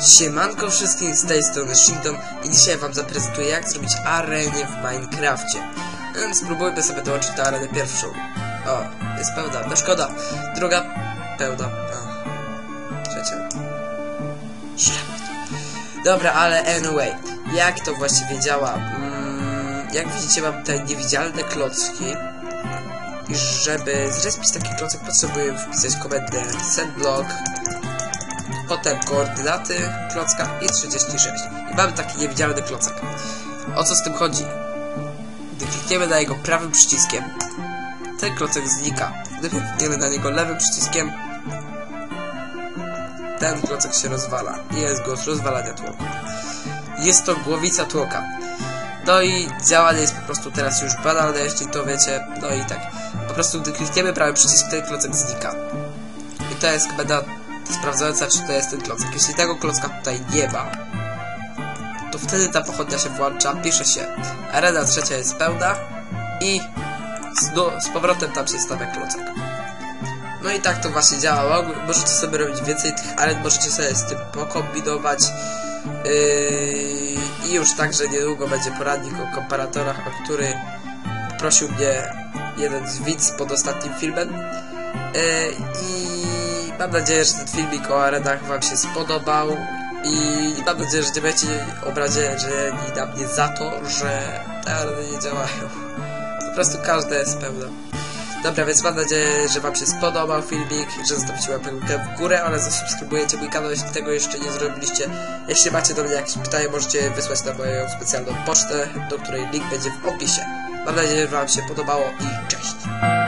Siemanko wszystkim, z tej strony Shindon i dzisiaj wam zaprezentuję jak zrobić arenę w Minecrafcie. Spróbujmy sobie dołączyć tę arenę pierwszą. O, jest pełna, no szkoda. Druga, pełna. Trzecia. Źle. Dobra, ale anyway, jak to właściwie działa? Mm, jak widzicie mam te niewidzialne klocki. I żeby zrespić taki klocek potrzebuję wpisać komendę setblock potem koordynaty klocka i 36. I mamy taki niewidzialny klocek. O co z tym chodzi? Gdy klikniemy na jego prawym przyciskiem, ten klocek znika. Gdy klikniemy na niego lewym przyciskiem, ten klocek się rozwala. Jest głos rozwalania tłoku. Jest to głowica tłoka. No i działanie jest po prostu teraz już banalne, jeśli to wiecie. No i tak. Po prostu gdy klikniemy prawy przycisk, ten klocek znika. I to jest komenda sprawdzająca, czy to jest ten klocek. Jeśli tego klocka tutaj nie ma, to wtedy ta pochodnia się włącza, pisze się arena trzecia jest pełna i z, do, z powrotem tam się stawia klocek. No i tak to właśnie działa. Możecie sobie robić więcej tych aren, możecie sobie z tym pokombinować. Yy, I już także niedługo będzie poradnik o komparatorach, o który prosił mnie jeden z widz pod ostatnim filmem. Yy, I Mam nadzieję, że ten filmik o arenach wam się spodobał i mam nadzieję, że nie będziecie obrażeni na mnie za to, że te areny nie działają. Po prostu każde jest pełne. Dobra, więc mam nadzieję, że wam się spodobał filmik, że zostawicie łapkę w górę oraz zasubskrybujecie mój kanał, jeśli tego jeszcze nie zrobiliście. Jeśli macie do mnie jakieś pytania, możecie wysłać na moją specjalną pocztę, do której link będzie w opisie. Mam nadzieję, że wam się podobało i cześć!